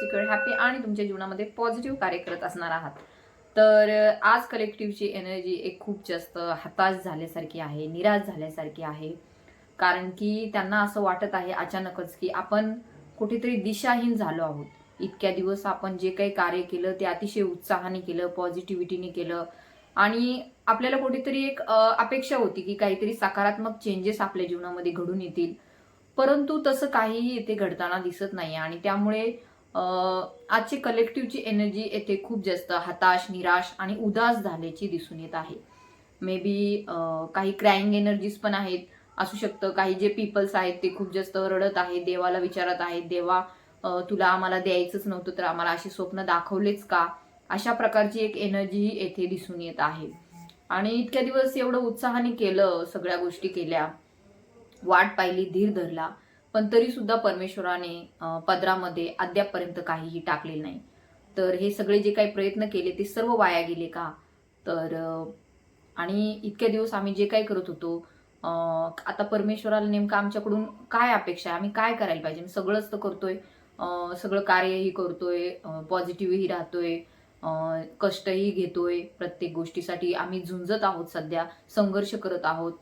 Secure happy आणि तुमच्या जीवनामध्ये पॉझिटिव्ह कार्य करत असणार आहात. तर आज कलेक्टिव्हची एनर्जी एक खूप जास्त हताश झाल्यासारखी आहे निराश झाल्यासारखी आहे. कारण की त्यांना असं वाटत आहे अचानकच की आपण कुठेतरी दिशाहीन झालो आहोत. इतक्या दिवस आपण जे काही कार्य केलं ते अतिशय उत्साहाने केलं पॉझिटिव्हिटीने केलं. आणि आपल्याला कुठेतरी एक अपेक्षा होती की काहीतरी सकारात्मक चेंजेस आपल्या जीवनामध्ये घडून येतील. परंतु तसं काहीही येथे घडताना दिसत नाही आणि त्यामुळे आजची कलेक्टिव्हची एनर्जी येथे खूप जास्त हताश निराश आणि उदास झाल्याची दिसून येत आहे. मे बी काही क्राईंग एनर्जीज पण आहेत. असू शकतं काही जे पीपल्स आहेत ते खूप जास्त रडत आहेत देवाला विचारत आहेत देवा तुला आम्हाला द्यायचंच नव्हतं तर आम्हाला अशी स्वप्न दाखवलेच का? अशा प्रकारची एक एनर्जी येथे दिसून येत आहे. आणि इतक्या दिवस एवढं उत्साहाने केलं सगळ्या गोष्टी केल्या. वाट पाहिली धीर धरला. पण तरी सुद्धा परमेश्वराने पदरामध्ये अद्यापपर्यंत काहीही टाकलेलं नाही. तर हे सगळे जे काही प्रयत्न केले ते सर्व वाया गेले का? तर आणि इतक्या दिवस आम्ही जे काही करत होतो आता परमेश्वराला नेमकं आमच्याकडून काय अपेक्षा आहे? आम्ही काय करायला पाहिजे? सगळंच तर करतोय. सगळं कार्यही करतोय पॉझिटिव्हही राहतोय कष्टही घेतोय प्रत्येक गोष्टीसाठी. आम्ही झुंजत आहोत सध्या संघर्ष करत आहोत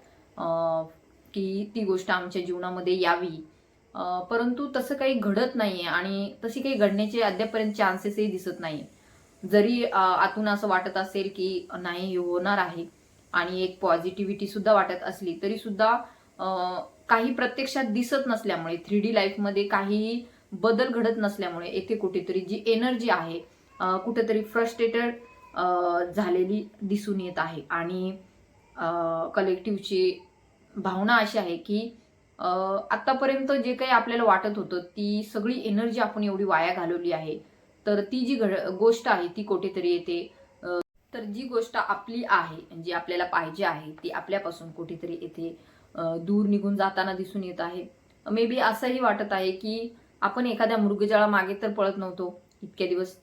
की ती गोष्ट आमच्या जीवनामध्ये यावी. परंतु तसं काही घडत नाही आहे आणि तशी काही घडण्याचे अद्यापर्यंत चान्सेसही दिसत नाही जरी आतून असं वाटत असेल की नाही हे होणार आहे आणि एक पॉझिटिव्हिटी सुद्धा वाटत असली तरी सुद्धा काही प्रत्यक्षात दिसत नसल्यामुळे थ्री डी लाईफमध्ये काहीही बदल घडत नसल्यामुळे येथे कुठेतरी जी एनर्जी आहे कुठेतरी फ्रस्ट्रेटेड झालेली दिसून येत आहे. आणि कलेक्टिव्हची भावना अशी आहे की आतापर्यंत जे काही आपल्याला वाटत होतं ती सगळी एनर्जी आपण एवढी वाया घालवली आहे. तर ती जी घड गोष्ट आहे ती कुठेतरी येते. तर जी गोष्ट आपली आहे जी आपल्याला पाहिजे आहे ती आपल्यापासून कुठेतरी येथे दूर निघून जाताना दिसून येत आहे. मे बी असंही वाटत आहे की आपण एखाद्या मृगजळा मागे तर पळत नव्हतो इतक्या दिवस.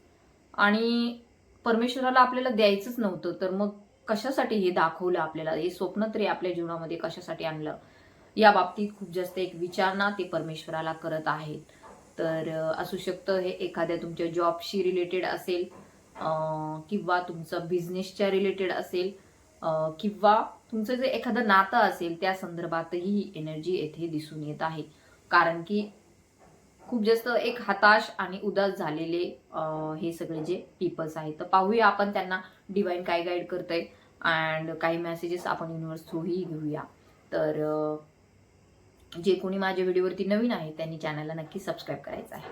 आणि परमेश्वराला आपल्याला द्यायचंच नव्हतं तर मग कशासाठी हे दाखवलं आपल्याला? हे स्वप्न तरी आपल्या जीवनामध्ये कशासाठी आणलं? या बाबतीत खूप जास्त एक विचारणा ते परमेश्वराला करत आहेत. तर असू शकतं हे एखाद्या तुमच्या जॉबशी रिलेटेड असेल किंवा तुमचं बिझनेसच्या रिलेटेड असेल किंवा तुमचं जे एखादं नातं असेल त्या संदर्भातही ही एनर्जी येथे दिसून येत आहे. कारण की खूप जास्त एक हताश आणि उदास झालेले हे सगळे जे पीपल्स आहेत. तर पाहूया आपण त्यांना डिवाईन काय गाईड करतंय. अँड काही मेसेजेस आपण युनिव्हर्स थ्रूही घेऊया. तर जे कोणी माझ्या व्हिडिओवरती नवीन आहे त्यांनी चॅनलला नक्की सबस्क्राईब करायचं आहे.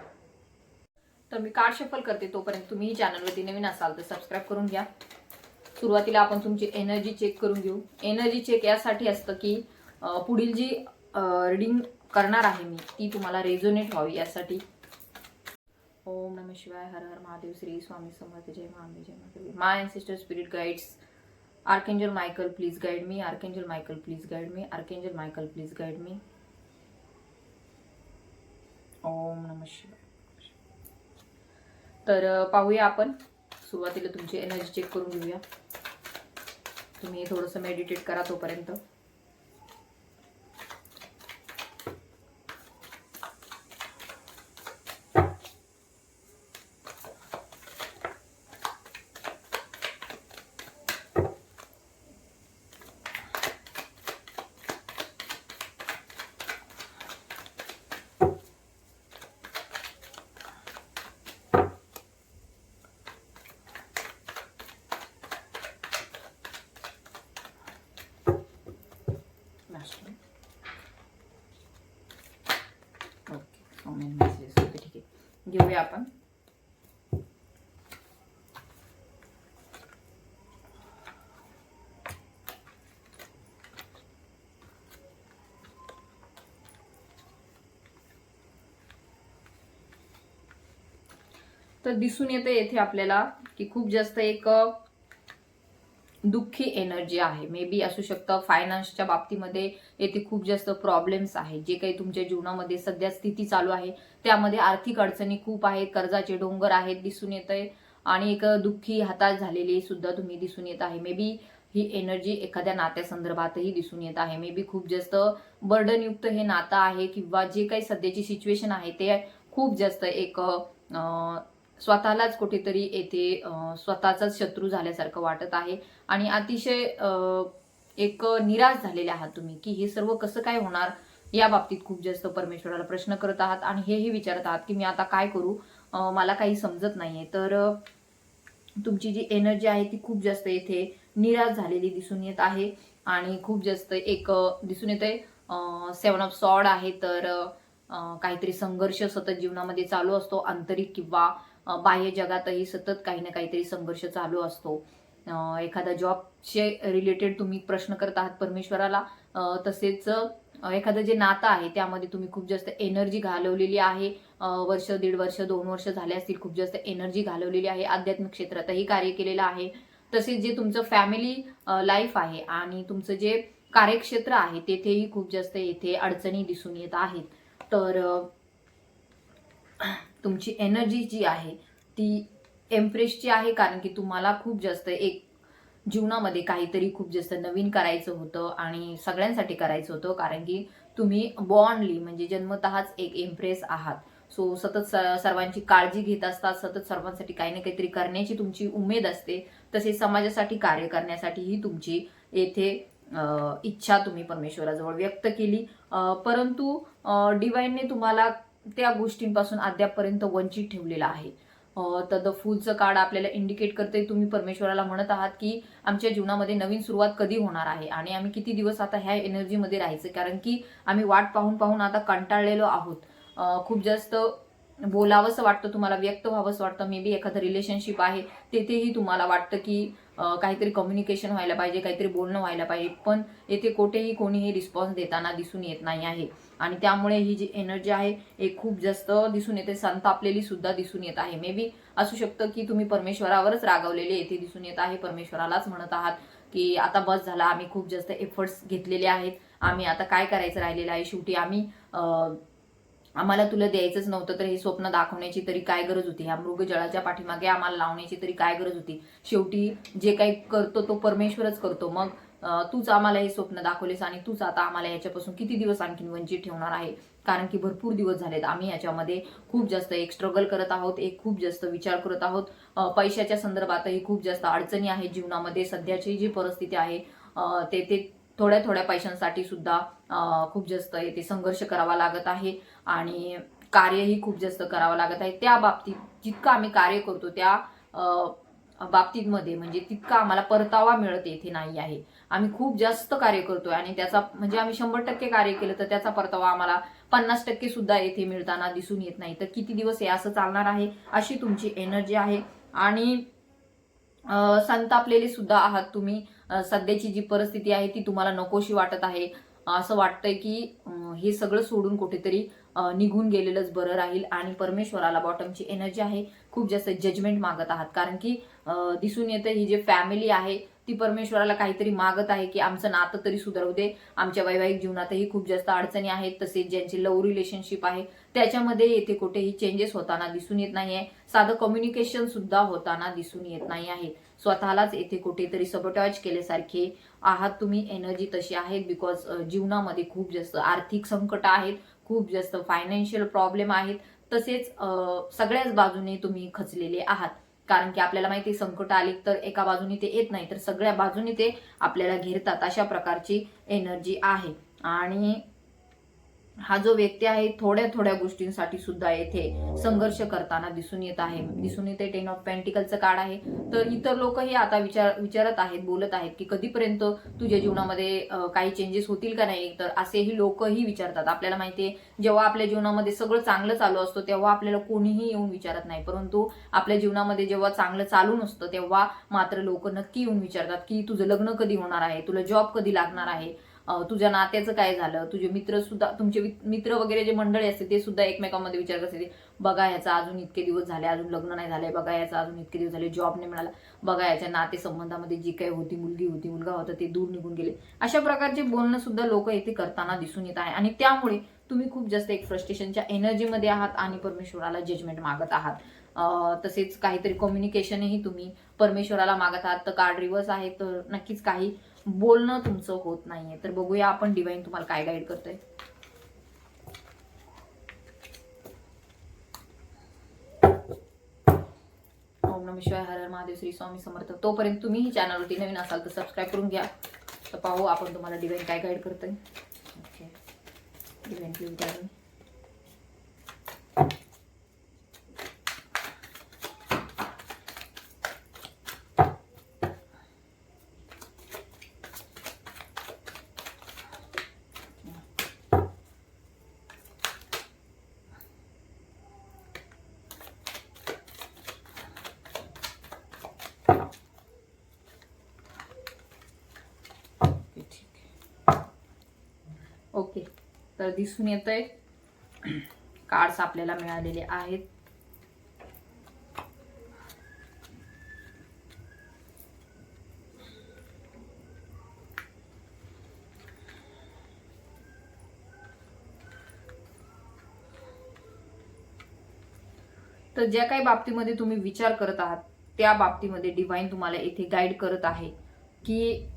तर मी कार्ड शफल करते तोपर्यंत तुम्ही चॅनलवरती नवीन असाल तर सबस्क्राईब करून घ्या. सुरुवातीला आपण तुमची एनर्जी चेक करून घेऊ. एनर्जी चेक यासाठी असतं की पुढील जी रीडिंग करणार आहे मी ती तुम्हाला रेझोनेट व्हावी यासाठी. ओम नम शिवाय हर हर महादेव श्री स्वामी समर्थ जय महामी जय Mahadevi. My ancestor spirit guides archangel Michael please guide me archangel Michael please guide me archangel Michael please guide me ओम नम शिवाय. तर पाहूया आपण. सुरुवातीला तुमची एनर्जी चेक करून घेऊया. तुम्ही थोडंसं मेडिटेट करा तोपर्यंत लास्ट ओके सौम्यन मेसेजेस ओके ठीक घेऊया आपण. तर दिसून येते येथे आपल्याला की खूप जास्त एक दुःखी एनर्जी आहे. मे बी असू शकतं फायनान्सच्या बाबतीमध्ये येथे खूप जास्त प्रॉब्लेम्स आहेत. जे काही तुमच्या जीवनामध्ये सध्या स्थिती चालू आहे त्यामध्ये आर्थिक अडचणी खूप आहेत कर्जाचे डोंगर आहेत दिसून येत आहे आणि एक दुःखी हाताश झालेली सुद्धा तुम्ही दिसून येत आहे. मे बी ही एनर्जी एखाद्या नात्यासंदर्भातही दिसून येत आहे. मे बी खूप जास्त बर्डनयुक्त हे नातं आहे किंवा जे काही सध्याची सिच्युएशन आहे ते खूप जास्त एक स्वतःलाच कुठेतरी येथे स्वतःचाच शत्रू झाल्यासारखं वाटत आहे. आणि अतिशय एक निराश झालेले आहात तुम्ही की हे सर्व कसं काय होणार या बाबतीत खूप जास्त परमेश्वराला प्रश्न करत आहात आणि हेही विचारत आहात की मी आता काय करू? मला काही समजत नाहीये. तर तुमची जी एनर्जी आहे ती खूप जास्त येथे निराश झालेली दिसून येत आहे. आणि खूप जास्त एक दिसून येत आहे सेवन ऑफ सॉड आहे. तर काहीतरी संघर्ष सतत जीवनामध्ये चालू असतो आंतरिक किंवा बाह्य जगातही सतत काही ना काहीतरी संघर्ष चालू असतो. एखादा जॉबचे रिलेटेड तुम्ही प्रश्न करत आहात परमेश्वराला तसेच एखादं जे नातं आहे त्यामध्ये तुम्ही खूप जास्त एनर्जी घालवलेली आहे. वर्ष दीड वर्ष दोन वर्ष झाले असतील खूप जास्त एनर्जी घालवलेली आहे. आध्यात्मिक क्षेत्रातही कार्य केलेलं आहे. तसेच जे तुमचं फॅमिली लाईफ आहे आणि तुमचं जे कार्यक्षेत्र आहे तेथेही खूप जास्त येथे अडचणी दिसून येत आहेत. तर तुमची एनर्जी जी आहे ती एम्प्रेसची आहे कारण की तुम्हाला खूप जास्त एक जीवनामध्ये काहीतरी खूप जास्त नवीन करायचं होतं आणि सगळ्यांसाठी करायचं होतं कारण की तुम्ही बॉन्डली म्हणजे जन्मतःच एक एम्प्रेस आहात. सो सतत स- सर्वांची काळजी घेत असतात सतत सर्वांसाठी काही ना काहीतरी करण्याची तुमची उमेद असते तसेच समाजासाठी कार्य करण्यासाठीही तुमची येथे इच्छा तुम्ही परमेश्वराजवळ व्यक्त केली. परंतु डिवाईनने तुम्हाला त्या गोष्टींपासून अद्यापपर्यंत वंचित ठेवलेलं आहे. तर द फूलचं कार्ड आपल्याला इंडिकेट करते तुम्ही परमेश्वराला म्हणत आहात की आमच्या जीवनामध्ये नवीन सुरुवात कधी होणार आहे? आणि आम्ही किती दिवस आता ह्या एनर्जीमध्ये राहायचं? कारण की आम्ही वाट पाहून पाहून आता कंटाळलेलो आहोत. खूप जास्त बोलावंसं वाटतं तुम्हाला व्यक्त व्हावंसं वाटतं. मे बी एखादं रिलेशनशिप आहे तेथेही तुम्हाला वाटतं की काहीतरी कम्युनिकेशन व्हायला पाहिजे काहीतरी बोलणं व्हायला पाहिजे. पण येथे कुठेही कोणीही रिस्पॉन्स देताना दिसून येत नाही आहे. आणि त्यामुळे ही जी एनर्जी आहे हे खूप जास्त दिसून येते. संतापलेली सुद्धा दिसून येत आहे. मे बी असू शकतं की तुम्ही परमेश्वरावरच रागवलेले येथे दिसून येत आहे. परमेश्वरालाच म्हणत आहात की आता बस झाला आम्ही खूप जास्त एफर्ट्स घेतलेले आहेत. आम्ही आता काय करायचं राहिलेलं आहे? शेवटी आम्ही आम्हाला तुला द्यायचंच नव्हतं तर हे स्वप्न दाखवण्याची तरी काय गरज होती? ह्या मृगजळाच्या पाठीमागे आम्हाला लावण्याची तरी काय गरज होती? शेवटी जे काही करतो तो परमेश्वरच करतो. मग तूच आम्हाला हे स्वप्न दाखवलेस आणि तूच आता आम्हाला याच्यापासून किती दिवस आणखीन वंचित ठेवणार आहे? कारण की भरपूर दिवस झालेत. आम्ही याच्यामध्ये खूप जास्त एक स्ट्रगल करत आहोत एक खूप जास्त विचार करत आहोत. पैशाच्या संदर्भातही खूप जास्त अडचणी आहेत जीवनामध्ये. सध्याची जी परिस्थिती आहे ते ते थोड्या थोड्या पैशांसाठी सुद्धा खूप जास्त येथे संघर्ष करावा लागत आहे आणि कार्यही खूप जास्त करावं लागत आहे. त्या बाबतीत जितकं आम्ही कार्य करतो त्या बाबतीतमध्ये म्हणजे तितका आम्हाला परतावा मिळत येथे नाही आहे. आम्ही खूप जास्त कार्य करतोय आणि त्याचा म्हणजे आम्ही शंभर टक्के कार्य केलं तर त्याचा परतावा आम्हाला पन्नास टक्के सुद्धा येथे मिळताना दिसून येत नाही. तर किती दिवस हे असं चालणार आहे अशी तुमची एनर्जी आहे. आणि संतापलेले सुद्धा आहात तुम्ही. सध्याची जी परिस्थिती आहे ती तुम्हाला नकोशी वाटत आहे. असं वाटतंय की हे सगळं सोडून कुठेतरी निघून गेलेलंच बरं राहील आणि परमेश्वराला बॉटमची एनर्जी आहे. खूप जास्त जजमेंट मागत आहात. कारण की दिसून येतं ही जी फॅमिली आहे ती परमेश्वराला काहीतरी मागत आहे की आमचं नातं तरी सुधारू दे. आमच्या वैवाहिक जीवनातही खूप जास्त अडचणी आहेत. तसेच ज्यांची लव रिलेशनशिप आहे त्याच्यामध्ये येथे कुठेही चेंजेस होताना दिसून येत नाही आहे साधं कम्युनिकेशन सुद्धा होताना दिसून येत नाही आहे स्वतःलाच येथे कुठेतरी सबटॉच केल्यासारखे आहात. तुम्ही एनर्जी तशी आहेत बिकॉज जीवनामध्ये खूप जास्त आर्थिक संकट आहेत खूप जास्त फायनान्शियल प्रॉब्लेम आहेत. तसेच सगळ्याच बाजूने तुम्ही खचलेले आहात. कारण की आपल्याला माहिती आहे, संकट आली तर एका बाजूने ते येत नाही तर सगळ्या बाजूने ते आपल्याला घेरतात. अशा प्रकारची एनर्जी आहे. आणि हा जो व्यक्ती आहे थोड्या थोड्या गोष्टींसाठी सुद्धा येथे संघर्ष करताना दिसून येत आहे. दिसून येते टेन ऑफ पॅन्टिकलचं कार्ड आहे. तर इतर लोकही आता विचार विचारत आहेत बोलत आहेत की कधीपर्यंत तुझ्या जीवनामध्ये काही चेंजेस होतील का नाही? तर असेही लोकही विचारतात. आपल्याला माहिती आहे जेव्हा आपल्या जीवनामध्ये सगळं चांगलं चालू असतं तेव्हा आपल्याला कोणीही येऊन विचारत नाही. परंतु आपल्या जीवनामध्ये जेव्हा चांगलं चालू नसतं तेव्हा मात्र लोक नक्की येऊन विचारतात की तुझं लग्न कधी होणार आहे? तुला जॉब कधी लागणार आहे? तुझ्या नात्याचं काय झालं? तुझे मित्र सुद्धा तुमचे मित्र वगैरे जे मंडळी असते ते सुद्धा एकमेकांमध्ये विचार करते बघा ह्याचा अजून इतके दिवस झाले अजून लग्न नाही झाले बघा याचा अजून इतके दिवस झाले जॉब नाही मिळाला बघा याच्या नातेसंबंधामध्ये जी काही होती मुलगी होती मुलगा होता ते दूर निघून गेले. अशा प्रकारचे बोलणं सुद्धा लोक इथे करताना दिसून येत आहे. आणि त्यामुळे तुम्ही खूप जास्त एक फ्रस्ट्रेशनच्या एनर्जीमध्ये आहात आणि परमेश्वराला जजमेंट मागत आहात. तसेच काहीतरी कम्युनिकेशनही तुम्ही परमेश्वराला मागत आहात. तर कार्ड रिव्हर्स आहे तर नक्कीच काही बोलणं तुमचं होत नाहीये. तर बघूया आपण डिवाईन तुम्हाला काय गाईड करतोय. ओम नम शिवाय हर हर महादेव श्री स्वामी समर्थ. तोपर्यंत तुम्ही चॅनलवरती नवीन असाल तर सबस्क्राईब करून घ्या. तर पाहू आपण तुम्हाला डिवाईन काय गाईड करतोय. ओके डिवाईन तर दिसून येत आहे कार्ड्स आपल्याला मिळालेले आहेत. तर ज्या काही बाबतीमध्ये तुम्ही विचार करत आहात त्या बाबतीमध्ये डिव्हाइन तुम्हाला इथे गाईड करत आहे की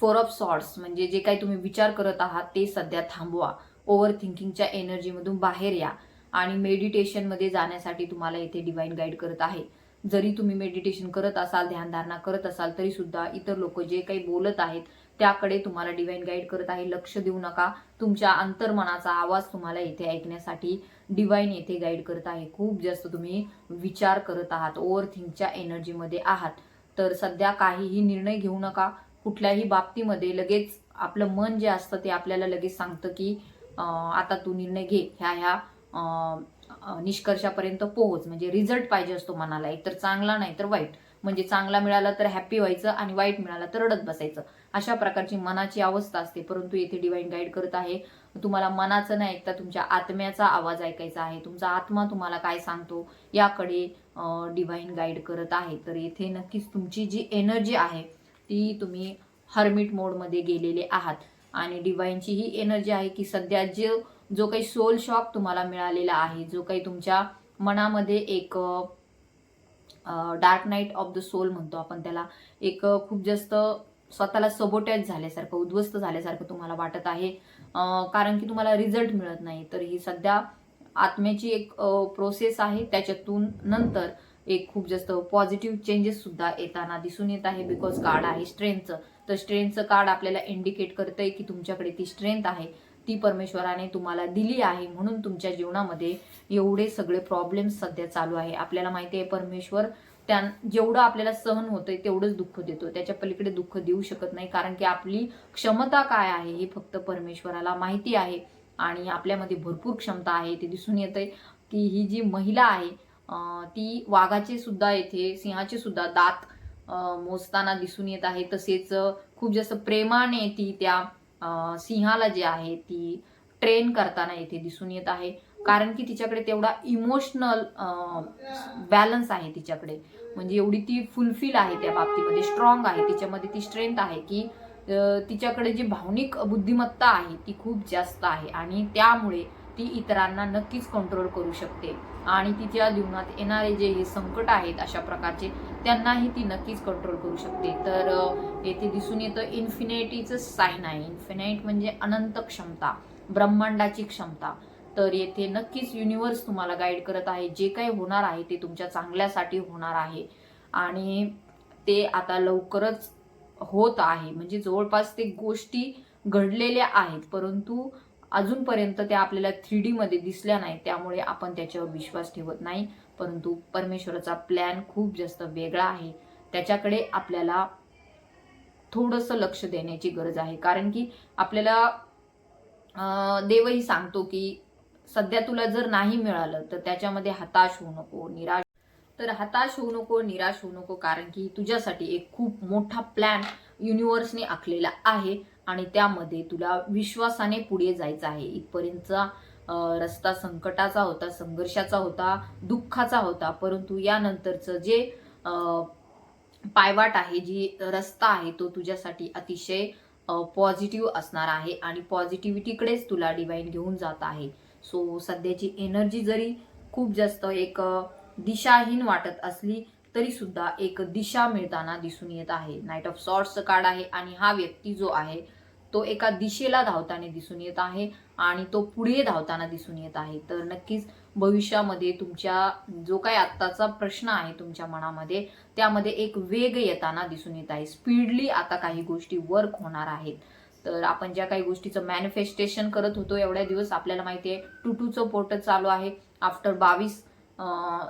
फोर ऑफ सॉर्ट्स म्हणजे जे काही तुम्ही विचार करत आहात ते सध्या थांबवा. ओव्हर थिंकिंगच्या एनर्जीमधून बाहेर या. आणि मेडिटेशनमध्ये जाण्यासाठी तुम्हाला इथे डिवाईन गाईड करत आहे. जरी तुम्ही मेडिटेशन करत असाल ध्यानधारणा करत असाल तरी सुद्धा इतर लोक जे काही बोलत आहेत त्याकडे तुम्हाला डिवाईन गाईड करत आहे. लक्ष देऊ नका. तुमच्या अंतर्मनाचा आवाज तुम्हाला इथे ऐकण्यासाठी डिवाईन येथे गाईड करत आहे. खूप जास्त तुम्ही विचार करत आहात. ओव्हर थिंकच्या एनर्जीमध्ये आहात. तर सध्या काहीही निर्णय घेऊ नका. कुठल्याही बाबतीमध्ये लगेच आपलं मन जे असतं ते आपल्याला लगेच सांगतं की आता तू निर्णय घे. ह्या ह्या निष्कर्षापर्यंत पोहोच. म्हणजे रिझल्ट पाहिजे असतो मनाला. एकतर चांगला नाही तर वाईट. म्हणजे चांगला मिळाला तर हॅप्पी व्हायचं आणि वाईट मिळाला तर रडत बसायचं. अशा प्रकारची मनाची अवस्था असते. परंतु येथे डिवाईन गाईड करत आहे. तुम्हाला मनाचं नाही ऐकता तुमच्या आत्म्याचा आवाज ऐकायचा आहे. तुमचा आत्मा तुम्हाला काय सांगतो याकडे डिवाईन गाईड करत आहे. तर येथे नक्कीच तुमची जी एनर्जी आहे ती तुम्ही हर्मिट मोडमध्ये गेलेले आहात. आणि डिवाईनची ही एनर्जी आहे की सध्या जे जो काही सोल शॉक तुम्हाला मिळालेला आहे जो काही तुमच्या मनामध्ये एक dark night of the soul म्हणतो आपण त्याला एक खूप जास्त स्वतःला सबोटॅच झाल्यासारखं उद्ध्वस्त झाल्यासारखं तुम्हाला वाटत आहे. कारण की तुम्हाला रिझल्ट मिळत नाही. तर ही सध्या आत्म्याची एक प्रोसेस आहे. त्याच्यातून नंतर एक खूप जास्त पॉझिटिव्ह चेंजेससुद्धा येताना दिसून येत आहे बिकॉज कार्ड आहे स्ट्रेंथचं तर स्ट्रेंथचं कार्ड आपल्याला इंडिकेट करतं आहे की तुमच्याकडे ती स्ट्रेंथ आहे. ती परमेश्वराने तुम्हाला दिली आहे म्हणून तुमच्या जीवनामध्ये एवढे सगळे प्रॉब्लेम्स सध्या चालू आहे. आपल्याला माहिती आहे परमेश्वर त्या जेवढं आपल्याला सहन होतंय तेवढंच दुःख देतो त्याच्या पलीकडे दुःख देऊ शकत नाही कारण की आपली क्षमता काय आहे हे फक्त परमेश्वराला माहिती आहे. आणि आपल्यामध्ये भरपूर क्षमता आहे ते दिसून येतंय की ही जी महिला आहे ती वाघाचे सुद्धा येथे सिंहाचे सुद्धा दात मोजताना दिसून येत आहे. तसेच खूप जास्त प्रेमाने ती त्या सिंहाला जे आहे ती ट्रेन करताना येथे दिसून येत आहे. कारण की तिच्याकडे तेवढा इमोशनल बॅलन्स आहे तिच्याकडे. म्हणजे एवढी ती फुलफिल आहे त्या बाबतीमध्ये स्ट्रॉंग आहे. तिच्यामध्ये ती स्ट्रेंथ आहे की तिच्याकडे जी भावनिक बुद्धिमत्ता आहे ती खूप जास्त आहे. आणि त्यामुळे ती इतरांना नक्कीच कंट्रोल करू शकते. आणि तिच्या जीवनात येणारे जे हे संकट आहेत अशा प्रकारचे त्यांनाही ती नक्कीच कंट्रोल करू शकते. तर येथे दिसून येतं इन्फिनिटीचं साईन आहे. इन्फिनाईट म्हणजे अनंत क्षमता ब्रह्मांडाची क्षमता. तर येथे नक्कीच युनिवर्स तुम्हाला गाईड करत आहे. जे काही होणार आहे ते तुमच्या चांगल्यासाठी होणार आहे. आणि ते आता लवकरच होत आहे. म्हणजे जवळपास ते गोष्टी घडलेल्या आहेत. परंतु अजूनपर्यंत त्या आपल्याला थ्री डी मध्ये दिसल्या नाही त्यामुळे आपण त्याच्यावर विश्वास ठेवत नाही. परंतु परमेश्वराचा प्लॅन खूप जास्त वेगळा आहे. त्याच्याकडे आपल्याला थोडंसं लक्ष देण्याची गरज आहे. कारण की आपल्याला देवही सांगतो की सध्या तुला जर नाही मिळालं तर त्याच्यामध्ये हताश होऊ नको निराश. तर हताश होऊ नको निराश होऊ नको कारण की तुझ्यासाठी एक खूप मोठा प्लॅन युनिव्हर्सने आखलेला आहे. आणि त्यामध्ये तुला विश्वासाने पुढे जायचं आहे. इथपर्यंतचा रस्ता संकटाचा होता संघर्षाचा होता दुःखाचा होता परंतु यानंतरचं जे पायवाट आहे जी रस्ता आहे तो तुझ्यासाठी अतिशय पॉझिटिव्ह असणार आहे आणि पॉझिटिव्हिटीकडेच तुला डिवाईन घेऊन जात आहे. सो सध्याची एनर्जी जरी खूप जास्त एक दिशाहीन वाटत असली तरी सुद्धा एक दिशा मिळताना दिसून येत आहे. नाईट ऑफ सॉर्ट्सचं कार्ड आहे आणि हा व्यक्ती जो आहे तो एका दिशेला धावताना दिसून येत आहे आणि तो पुढे धावताना दिसून येत आहे. तर नक्कीच भविष्यामध्ये तुमच्या जो काही आत्ताचा प्रश्न आहे तुमच्या मनामध्ये त्यामध्ये एक वेग येताना दिसून येत आहे. स्पीडली आता काही गोष्टी वर्क होणार आहेत. तर आपण ज्या काही गोष्टीचं मॅनिफेस्टेशन करत होतो एवढ्या दिवस आपल्याला माहिती आहे टू टूचं पोर्टल चालू आहे. आफ्टर बावीस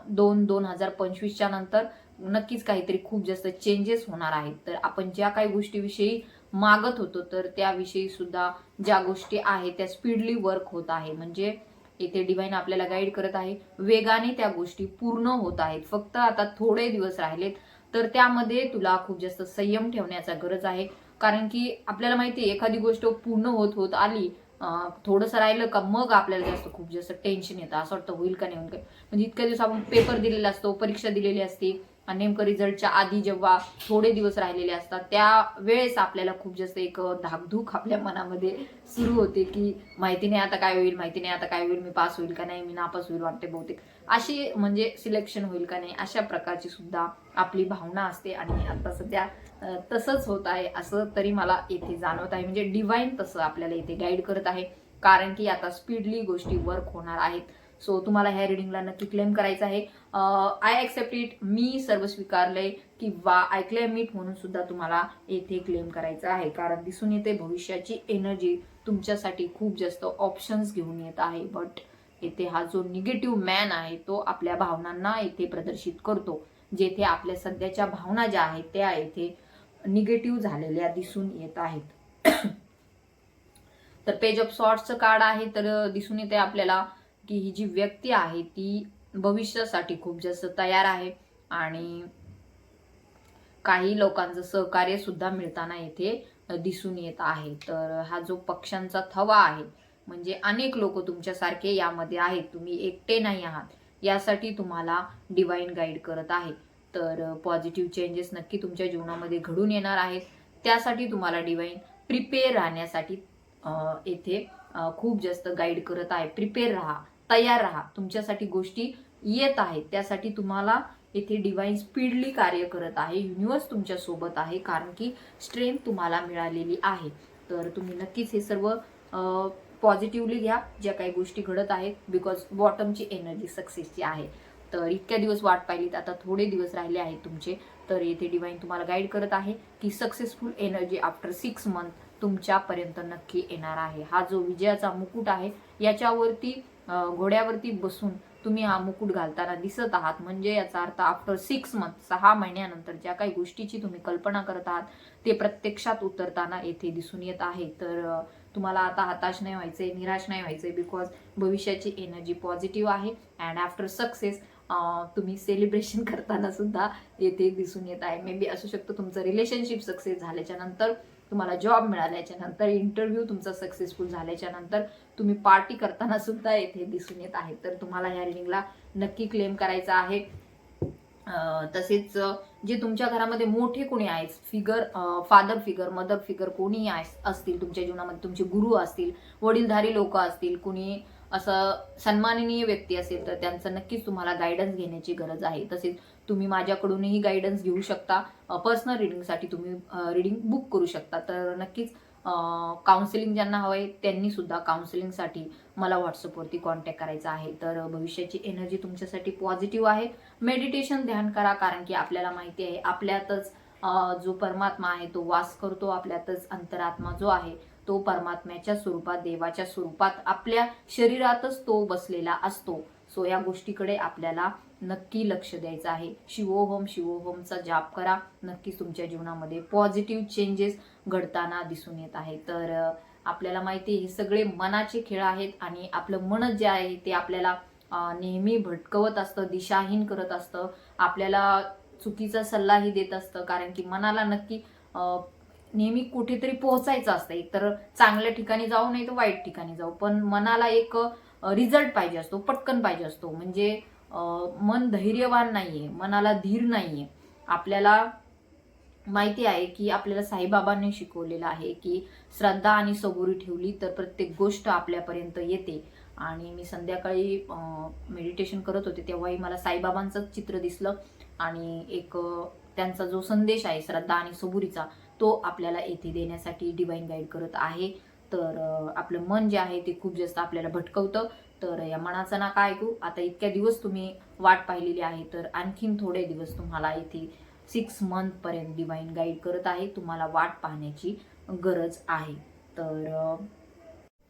दोन दोन हजार पंचवीसच्या नंतर नक्कीच काहीतरी खूप जास्त चेंजेस होणार आहेत. तर आपण ज्या काही गोष्टीविषयी मागत होतो तर त्याविषयी सुद्धा ज्या गोष्टी आहेत त्या स्पीडली वर्क होत आहे. म्हणजे इथे डिवाईन आपल्याला गाईड करत आहे. वेगाने त्या गोष्टी पूर्ण होत आहेत. फक्त आता थोडे दिवस राहिलेत तर त्यामध्ये तुला खूप जास्त संयम ठेवण्याचा गरज आहे. कारण की आपल्याला माहिती आहे एखादी गोष्ट पूर्ण होत होत आली थोडंसं राहिलं का मग आपल्याला जास्त खूप जास्त टेन्शन येतं. असं वाटतं होईल का नाही होईल का? म्हणजे इतक्या दिवस आपण पेपर दिलेला असतो परीक्षा दिलेली असते. नेमकं रिझल्टच्या आधी जेव्हा थोडे दिवस राहिलेले असतात त्या वेळेस आपल्याला खूप जास्त एक धाकधूक आपल्या मनामध्ये सुरू होते की माहिती नाही आता काय होईल माहिती नाही आता काय होईल मी पास होईल का नाही मी नापास होईल वाटते बहुतेक. अशी म्हणजे सिलेक्शन होईल का नाही अशा प्रकारची सुद्धा आपली भावना असते आणि आता सध्या तसंच होत आहे असं तरी मला येथे जाणवत आहे. म्हणजे डिवाईन तसं आपल्याला इथे गाईड करत आहे. कारण की आता स्पीडली गोष्टी वर्क होणार आहेत. सो तुम्हाला ह्या रिडिंगला नक्की क्लेम करायचं आहे. आय ॲक्सेप्ट इट मी सर्व स्वीकारलंय किंवा आय क्लेम इट म्हणून सुद्धा तुम्हाला येथे क्लेम करायचं आहे. कारण दिसून येते भविष्याची एनर्जी तुमच्यासाठी खूप जास्त ऑप्शन्स घेऊन येत आहे. बट येथे हा जो निगेटिव्ह मॅन आहे तो आपल्या भावनांना येथे प्रदर्शित करतो. जेथे आपल्या सध्याच्या भावना ज्या आहेत त्या येथे निगेटिव्ह झालेल्या दिसून येत आहेत. तर पेज ऑफ सॉर्ट्सचं कार्ड आहे तर दिसून येते आपल्याला. की ही जी व्यक्ती आहे ती भविष्यासाठी खूप जास्त तयार आहे आणि काही लोकांचं सहकार्य सुद्धा मिळताना येथे दिसून येत आहे. तर हा जो पक्षांचा थवा आहे म्हणजे अनेक लोक तुमच्यासारखे यामध्ये आहेत. तुम्ही एकटे नाही आहात. यासाठी तुम्हाला डिवाईन गाईड करत आहे. तर पॉझिटिव्ह चेंजेस नक्की तुमच्या जीवनामध्ये घडून येणार आहेत. त्यासाठी तुम्हाला डिवाईन प्रिपेअर राहण्यासाठी येथे खूप जास्त गाईड करत आहे. प्रिपेअर राहा. तयार राहा. तुमच्यासाठी गोष्टी येत आहेत. त्यासाठी तुम्हाला येथे डिवाईन स्पीडली कार्य करत आहे. युनिवर्स तुमच्यासोबत आहे कारण की स्ट्रेंथ तुम्हाला मिळालेली आहे. तर तुम्ही नक्कीच हे सर्व पॉझिटिव्हली घ्या. ज्या काही गोष्टी घडत आहेत बिकॉज बॉटमची एनर्जी सक्सेसची आहे. तर इतक्या दिवस वाट पाहिलीत. आता थोडे दिवस राहिले आहेत तुमचे. तर येथे डिवाईन तुम्हाला गाईड करत आहे की successful energy after six month तुमच्यापर्यंत नक्की येणार आहे. हा जो विजयाचा मुकुट आहे याच्यावरती घोड्यावरती बसून तुम्ही हा मुकुट घालताना दिसत आहात. म्हणजे याचा अर्थ आफ्टर सिक्स मंथ सहा महिन्यानंतर ज्या काही गोष्टीची तुम्ही कल्पना करत आहात ते प्रत्यक्षात उतरताना येथे दिसून येत आहे. तर तुम्हाला आता हताश नाही व्हायचंय निराश नाही व्हायचंय बिकॉज भविष्याची एनर्जी पॉझिटिव्ह आहे. अँड आफ्टर सक्सेस तुम्ही सेलिब्रेशन करताना सुद्धा येथे दिसून येत आहे. मे बी असू शकतं तुमचं रिलेशनशिप सक्सेस झाल्याच्यानंतर तुम्हाला जॉब मिळाल्याच्या नंतर इंटरव्ह्यू तुमचा सक्सेसफुल झाल्याच्यानंतर तुम्ही पार्टी करताना सुद्धा येथे दिसून येत आहे. तर तुम्हाला ह्या रिडिंगला नक्की क्लेम करायचा आहे. तसेच जे तुमच्या घरामध्ये मोठे कोणी आहेत figure father figure mother figure कोणीही असतील तुमच्या जीवनामध्ये तुमचे गुरु असतील वडीलधारी लोक असतील कुणी असं सन्माननीय व्यक्ती असेल तर त्यांचं नक्कीच तुम्हाला गायडन्स घेण्याची गरज आहे. तसेच तुम्ही माझ्याकडूनही गायडन्स घेऊ शकता. पर्सनल रिडिंगसाठी तुम्ही रिडिंग बुक करू शकता. तर नक्कीच काउन्सिलिंग ज्यांना हवं आहे त्यांनी सुद्धा काउन्सिलिंगसाठी मला व्हॉट्सअपवरती कॉन्टॅक्ट करायचा आहे. तर भविष्याची एनर्जी तुमच्यासाठी पॉझिटिव्ह आहे. मेडिटेशन ध्यान करा कारण की आपल्याला माहिती आहे आपल्यातच जो परमात्मा आहे तो वास करतो आपल्यातच अंतरात्मा जो आहे तो परमात्म्याच्या स्वरूपात देवाच्या स्वरूपात आपल्या शरीरातच तो बसलेला असतो. सो या गोष्टीकडे आपल्याला नक्की लक्ष द्यायचं आहे. शिवोहोम शिवोहोमचा जाप करा. नक्कीच तुमच्या जीवनामध्ये पॉझिटिव्ह चेंजेस घडताना दिसून येत आहे. तर आपल्याला माहिती आहे हे सगळे मनाचे खेळ आहेत आणि आपलं मन जे आहे ते आपल्याला नेहमी भटकवत असतं दिशाहीन करत असतं. आपल्याला चुकीचा सल्लाही देत असतं कारण की मनाला नक्की नेहमी कुठेतरी पोहोचायचं असतं. एक तर चांगल्या ठिकाणी जाऊ नाही तर वाईट ठिकाणी जाऊ. पण मनाला एक रिझल्ट पाहिजे असतो पटकन पाहिजे असतो. म्हणजे मन धैर्यवान नाहीये मनाला धीर नाहीये. आपल्याला माहिती आहे की आपल्याला साईबाबांनी शिकवलेलं आहे की श्रद्धा आणि सबुरी ठेवली तर प्रत्येक गोष्ट आपल्यापर्यंत येते. आणि मी संध्याकाळी मेडिटेशन करत होते तेव्हाही मला साईबाबांचंच चित्र दिसलं. आणि एक त्यांचा जो संदेश आहे श्रद्धा आणि सबुरीचा तो आपल्याला येथे देण्यासाठी डिवाईन गाईड करत आहे. तर आपलं मन जे आहे ते खूप जास्त आपल्याला भटकवतं. तर या मनाचं ना काय ऐकू. आता इतक्या दिवस तुम्ही वाट पाहिलेली आहे तर आणखीन थोडे दिवस तुम्हाला इथे सिक्स मंथपर्यंत डिवाईन गाईड करत आहे. तुम्हाला वाट पाहण्याची गरज आहे. तर ना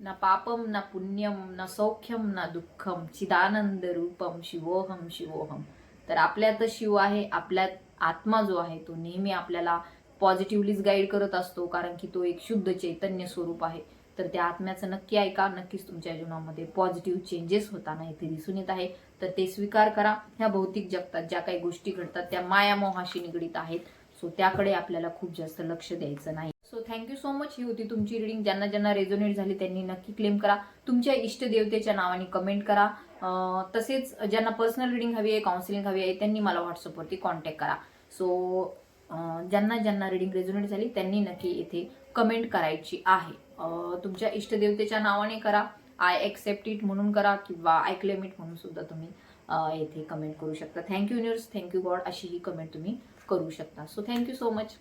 न पापम न पुण्यम न सौख्यम न दुःखम चिदानंद रूपम शिवोहम शिवोहम. तर आपल्यात शिव आहे आपल्यात आत्मा जो आहे तो नेहमी आपल्याला पॉझिटिव्हलीच गाईड करत असतो कारण की तो एक शुद्ध चैतन्य स्वरूप आहे. तर त्या आत्म्याचं नक्की ऐका. नक्कीच तुमच्या जीवनामध्ये पॉझिटिव्ह चेंजेस होताना इथे दिसून येत आहे. तर ते स्वीकार करा. ह्या भौतिक जगतात ज्या काही गोष्टी घडतात त्या मायामोहाशी निगडीत आहेत. सो त्याकडे आपल्याला खूप जास्त लक्ष द्यायचं नाही. So thank you so much ही होती तुमची रिडिंग ज्यांना ज्यांना रेझोनेट झाली त्यांनी नक्की क्लेम करा. तुमच्या इष्टदेवतेच्या नावाने कमेंट करा. तसेच ज्यांना पर्सनल रिडिंग हवी आहे काउन्सिलिंग हवी आहे त्यांनी मला व्हॉट्सअपवरती कॉन्टॅक्ट करा. सो ज्यांना ज्यांना रिडिंग रेझोनेट झाली त्यांनी नक्की इथे कमेंट करायची आहे. तुमच्या इष्टदेवतेच्या नावाने करा. आय एक्सेप्ट इट म्हणून करा किंवा आय क्लेम इट म्हणून सुद्धा तुम्ही येथे कमेंट करू शकता. थँक्यू युनिवर्स थँक्यू गॉड अशी ही कमेंट तुम्ही करू शकता. So thank you so much